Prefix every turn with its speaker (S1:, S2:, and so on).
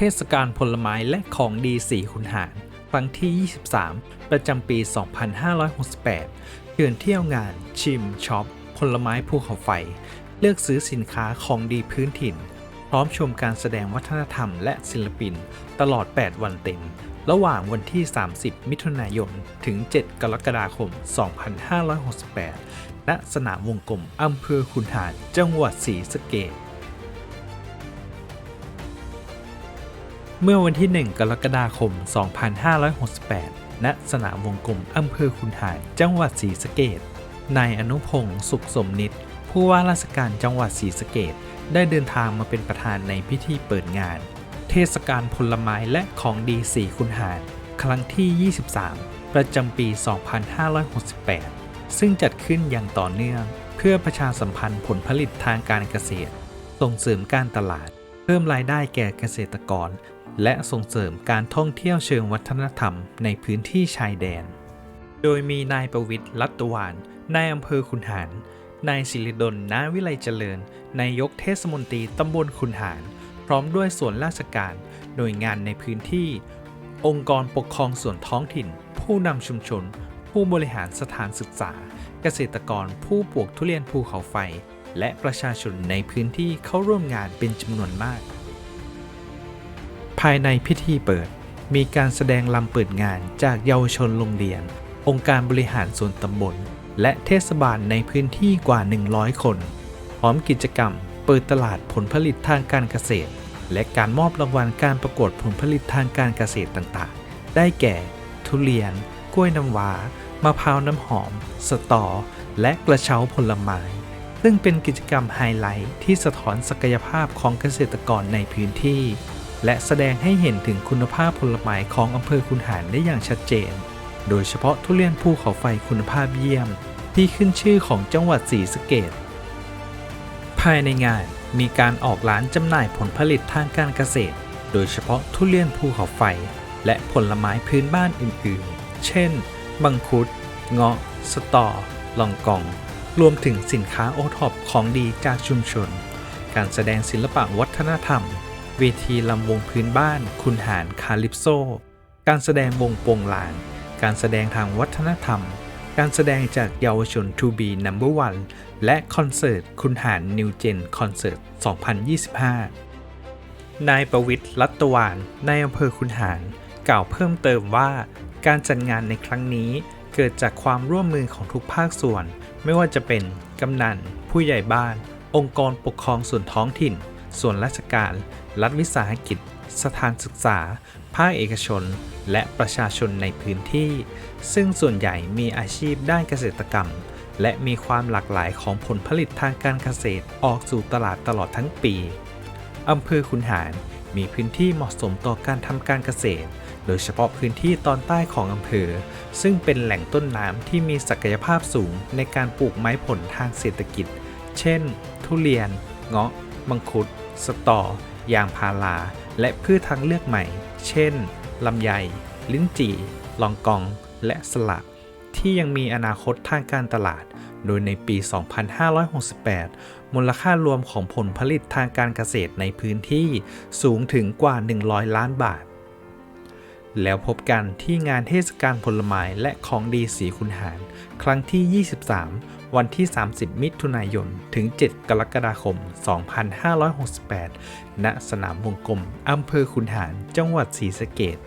S1: ทศกาลผลไม้และของดีสีขุนหารครั้งที่ 23 ประจำปี 2568 เชิญเที่ยวงาน ชิมช็อป ผลไม้ภูเขาไฟ เลือกซื้อสินค้าของดีพื้นถิ่น พร้อมชมการแสดงวัฒนธรรมและศิลปิน ตลอด 8 วันเต็ม ระหว่างวันที่ 30 มิถุนายน ถึง 7 กรกฎาคม 2568 ณ สนามวงกลมอำเภอขุนหาร จังหวัดศรีสะเกษ เมื่อวันที่ 1 กรกฎาคม 2568 ณ สนามวงกลมอำเภอขุนหารจังหวัดศรีสะเกษนายอนุพงศ์สุขสมนิตผู้ว่าราชการจังหวัดศรีสะเกษได้เดินทางมาเป็นประธานในพิธีเปิดงาน เทศกาลผลไม้และของดีสีขุนหารครั้งที่ 23 ประจำปี 2568 ซึ่งจัดขึ้นอย่างต่อเนื่องเพื่อประชาสัมพันธ์ผลผลิตทางการเกษตร ส่งเสริมการตลาด เพิ่มรายได้แก่เกษตรกร และส่งเสริมการท่องเที่ยวเชิงวัฒนธรรมในพื้นที่ชายแดน โดยมีนายประวิทย์รัตวานนายอำเภอขุนหาร นายศิริดลนาวิไลเจริญ นายกเทศมนตรีตำบลขุนหาร พร้อมด้วยส่วนราชการ หน่วยงานในพื้นที่ องค์กรปกครองส่วนท้องถิ่น ผู้นำชุมชน ผู้บริหารสถานศึกษา เกษตรกรผู้ปลูกทุเรียนภูเขาไฟ และประชาชนในพื้นที่เข้าร่วมงานเป็นจำนวนมาก ภายในพิธีเปิด มีการแสดงลำเปิดงานจากเยาวชนโรงเรียน องค์การบริหารส่วนตำบล และเทศบาลในพื้นที่กว่า 100 คน พร้อมกิจกรรม เปิดตลาดผลผลิตทางการเกษตร และการมอบรางวัลการประกวดผลผลิตทางการเกษตรต่างๆ ได้แก่ ทุเรียน กล้วยน้ำว้ามะพร้าวน้ำหอม สตอ และกระเช้าผลไม้ซึ่งเป็นกิจกรรมไฮไลท์ที่สะท้อนศักยภาพของเกษตรกรในพื้นที่ และแสดงให้เห็นถึงคุณภาพผลไม้ของอำเภอคุนหารได้อย่างชัดเจน โดยเฉพาะทุเรียนภูเขาไฟคุณภาพเยี่ยม ที่ขึ้นชื่อของจังหวัดศรีสะเกษภายในงานมีการออกร้านจำหน่ายผลผลิตทางการเกษตร โดยเฉพาะทุเรียนภูเขาไฟ และผลไม้พื้นบ้านอื่นๆ เช่น บังคุด เงาะ สตอ ลองกอง รวมถึงสินค้าโอท็อปของดีจากชุมชน การแสดงศิลปะวัฒนธรรม เวทีลำวงพื้นบ้านคุณหารคาลิปโซ การแสดงวงโปงลางการแสดงทางวัฒนธรรม การแสดงจากเยาวชน To Be Number One และคอนเสิร์ตคุณหาร New Gen Concert 2025 นายประวิทย์รัตวานนายอำเภอคุนหาร กล่าวเพิ่มเติมว่า การจัดงานในครั้งนี้เกิดจากความร่วมมือของทุกภาคส่วน ไม่ว่าจะเป็นกำนัน ผู้ใหญ่บ้าน องค์กรปกครองส่วนท้องถิ่น ส่วนราชการ รัฐวิสาหกิจ สถานศึกษา ภาคเอกชน และประชาชนในพื้นที่ ซึ่งส่วนใหญ่มีอาชีพด้านเกษตรกรรม และมีความหลากหลายของผลผลิตทางการเกษตรออกสู่ตลาดตลอดทั้งปีอำเภอขุนหารมีพื้นที่เหมาะสมต่อการทำการเกษตร โดยเฉพาะพื้นที่ตอนใต้ของอำเภอ ซึ่งเป็นแหล่งต้นน้ำที่มีศักยภาพสูงในการปลูกไม้ผลทางเศรษฐกิจ เช่น ทุเรียน เงาะ มังคุด สตอยางพาราและพืชทางเลือกใหม่ เช่น ลำไย ลิ้นจี่ ลองกอง และสละ ที่ยังมีอนาคตทางการตลาด โดยในปี 2568 มูลค่ารวมของผลผลิตทางการเกษตรในพื้นที่สูงถึงกว่า 100 ล้านบาท แล้วพบกันที่งานเทศกาลผลไม้และของดีสีคุนหาร ครั้งที่ 23 วันที่ 30 มิถุนายน ถึง 7 กรกฎาคม 2568 ณ สนามวงกลมอำเภอคุนหาร จังหวัดศรีสะเกษ